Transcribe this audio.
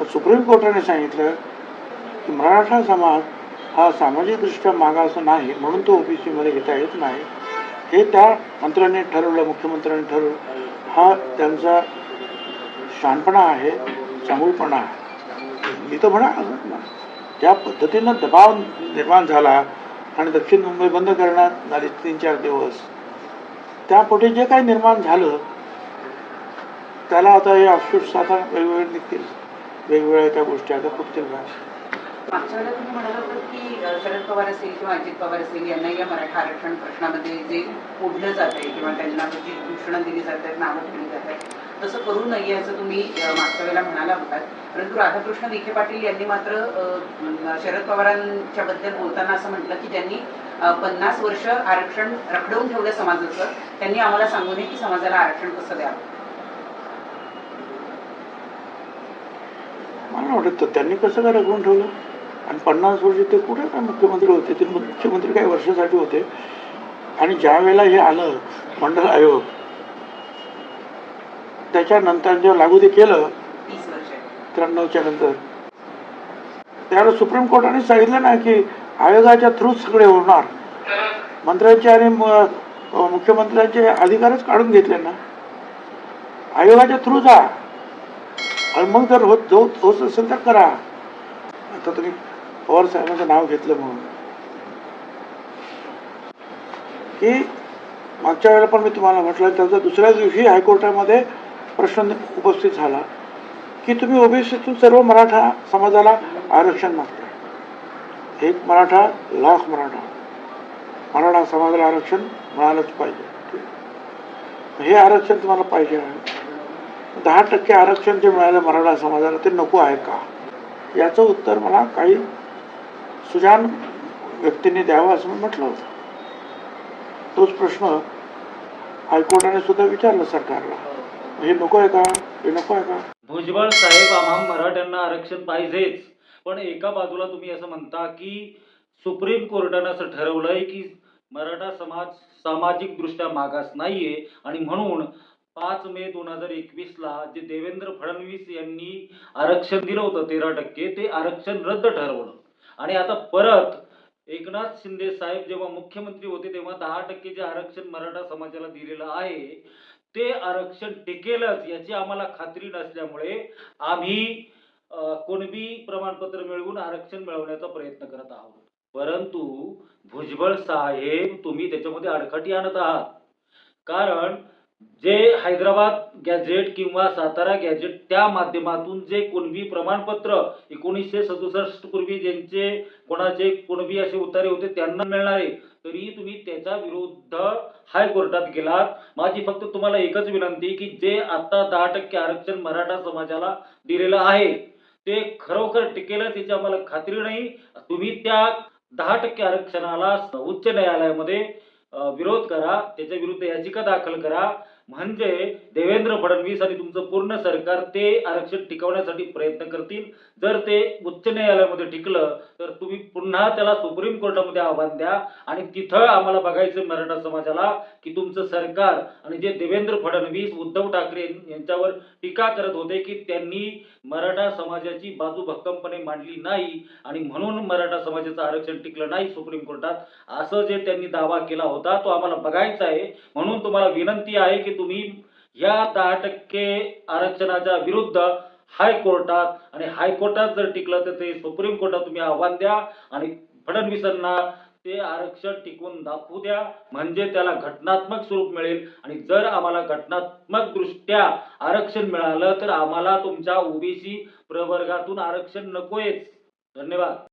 तर सुप्रीम कोर्टाने सांगितलं की मराठा समाज हा सामाजिकदृष्ट्या मागास नाही म्हणून तो ओबीसीमध्ये घेता येत नाही. हे त्या मंत्र्यांनी ठरवलं मुख्यमंत्र्यांनी ठरवलं. हा त्यांचा शहाणपणा आहे चांगुलपणा आहे. मी तर म्हणा त्या पद्धतीनं दबाव निर्माण झाला आणि दक्षिण मुंबई बंद करण्यात आली तीन चार दिवस त्यापोटी जे काही निर्माण झालं त्याला आता हे अफसूस आता वेगवेगळे निघतील. वेगवेगळ्या त्या गोष्टी आता फुटतील मागच्या वेळेला तुम्ही म्हणाला की शरद पवार असेल किंवा अजित पवार असेल यांना या मराठा आरक्षण प्रश्नामध्ये जे ओढलं जात आहे किंवा त्यांना जी घोषणा दिली जात आहेत नावं दिली जात आहेत तसं करू नये असं तुम्ही मागच्या वेळेला म्हणाला होतात परंतु राधाकृष्ण विखे पाटील यांनी मात्र शरद पवारांच्या बद्दल बोलताना असं म्हटलं की ज्यांनी पन्नास वर्ष आरक्षण रखडवून ठेवलं समाजाचं त्यांनी आम्हाला सांगू नये की समाजाला आरक्षण कसं द्यावं. मला वाटत त्यांनी कसं काय रखवून ठेवलं? आणि पन्नास वर्ष ते कुठे काय मुख्यमंत्री होते? ते मुख्यमंत्री काही वर्षासाठी होते. आणि ज्या वेळेला हे आलं मंडळ आयोग त्याच्यानंतर जेव्हा लागू ते केलं त्र्याण्णवच्या नंतर. त्यावेळेला सुप्रीम कोर्टाने सांगितलं ना की आयोगाच्या थ्रू सगळे होणार. मंत्र्यांचे आणि मुख्यमंत्र्यांचे अधिकारच काढून घेतले ना. आयोगाच्या थ्रू जा. आणि मग जर होत होत होत असेल तर करा. आता तुम्ही पवार साहेबांचं नाव घेतलं म्हणून. की मागच्या वेळेला पण मी तुम्हाला म्हटलं त्याचा दुसऱ्या दिवशी हायकोर्टामध्ये प्रश्न उपस्थित झाला की तुम्ही ओबीसीतून सर्व मराठा समाजाला आरक्षण मागता एक मराठा लाख मराठा. मराठा समाजाला आरक्षण मिळालंच पाहिजे. हे आरक्षण तुम्हाला पाहिजे आहे. दहा टक्के आरक्षण जे मिळालं मराठा समाजाला ते नको आहे का? याचं उत्तर मला काही सुजान व्यक्तींनी द्यावं असं मी म्हटलं होतं. तोच प्रश्न हायकोर्टाने सुद्धा विचारलं सरकारला. हे नको आहे का? हे नको आहे का? भुजबळ साहेब आम्हा मराठ्यांना आरक्षण पाहिजेच. पण एका बाजूला तुम्ही असं म्हणता की सुप्रीम कोर्टानं असं ठरवलंय की मराठा समाज सामाजिक दृष्ट्या मागास नाहीये आणि म्हणून पाच मे दोन हजार एकवीस ला जे देवेंद्र फडणवीस यांनी आरक्षण दिलं होतं तेरा टक्के ते आरक्षण रद्द ठरवलं. आणि आता परत एकनाथ शिंदे साहेब जेव्हा मुख्यमंत्री होते तेव्हा दहा टक्के जे आरक्षण मराठा समाजाला दिलेलं आहे ते आरक्षण टिकेलच याची आम्हाला खात्री नसल्यामुळे आम्ही कोणबी प्रमाणपत्र मिळवून आरक्षण मिळवण्याचा प्रयत्न करत आहोत. परंतु भुजबळ साहेब तुम्ही त्याच्यामध्ये अडखटी आणत आहात. कारण जे हैदराबाद गॅझेट किंवा सातारा गॅझेट त्या माध्यमातून जे कुणबी प्रमाणपत्र एकोणीसशे सदुसष्ट पूर्वी ज्यांचे कोणाचे कुणबी असे उतारे होते त्यांना मिळणारे तरी तुम्ही त्याच्या विरुद्ध हायकोर्टात गेलात. माझी फक्त तुम्हाला एकच विनंती की जे आता दहा टक्के आरक्षण मराठा समाजाला दिलेलं आहे ते खरोखर टिकेलच याची आम्हाला खात्री नाही. तुम्ही त्या दहा टक्के आरक्षणाला उच्च न्यायालयामध्ये विरोध करा त्याच्या विरुद्ध याचिका दाखल करा. म्हणजे देवेंद्र फडणवीस आणि तुमचं पूर्ण सरकार ते आरक्षण टिकवण्यासाठी प्रयत्न करतील. जर ते उच्च न्यायालयामध्ये टिकलं तर तुम्ही पुन्हा त्याला सुप्रीम कोर्टामध्ये आव्हान द्या. आणि तिथं आम्हाला बघायचं मराठा समाजाला की तुमचं सरकार आणि जे देवेंद्र फडणवीस उद्धव ठाकरे यांच्यावर टीका करत होते की त्यांनी मराठा समाजाची बाजू भक्कमपणे मांडली नाही आणि म्हणून मराठा समाजाचं आरक्षण टिकलं नाही सुप्रीम कोर्टात. असं जे त्यांनी दावा केला होता तो आम्हाला बघायचा आहे. म्हणून तुम्हाला विनंती आहे की तुम्ही या दहा टक्के आरक्षणाच्या विरुद्ध हायकोर्टात आणि हायकोर्टात जर टिकलं तर ते सुप्रीम कोर्टात तुम्ही आव्हान द्या आणि फडणवीसांना ते आरक्षण टिकवून दाखवू द्या. म्हणजे त्याला घटनात्मक स्वरूप मिळेल आणि जर आम्हाला घटनात्मक दृष्ट्या आरक्षण मिळालं तर आम्हाला तुमच्या ओबीसी प्रवर्गातून आरक्षण नकोयच. धन्यवाद.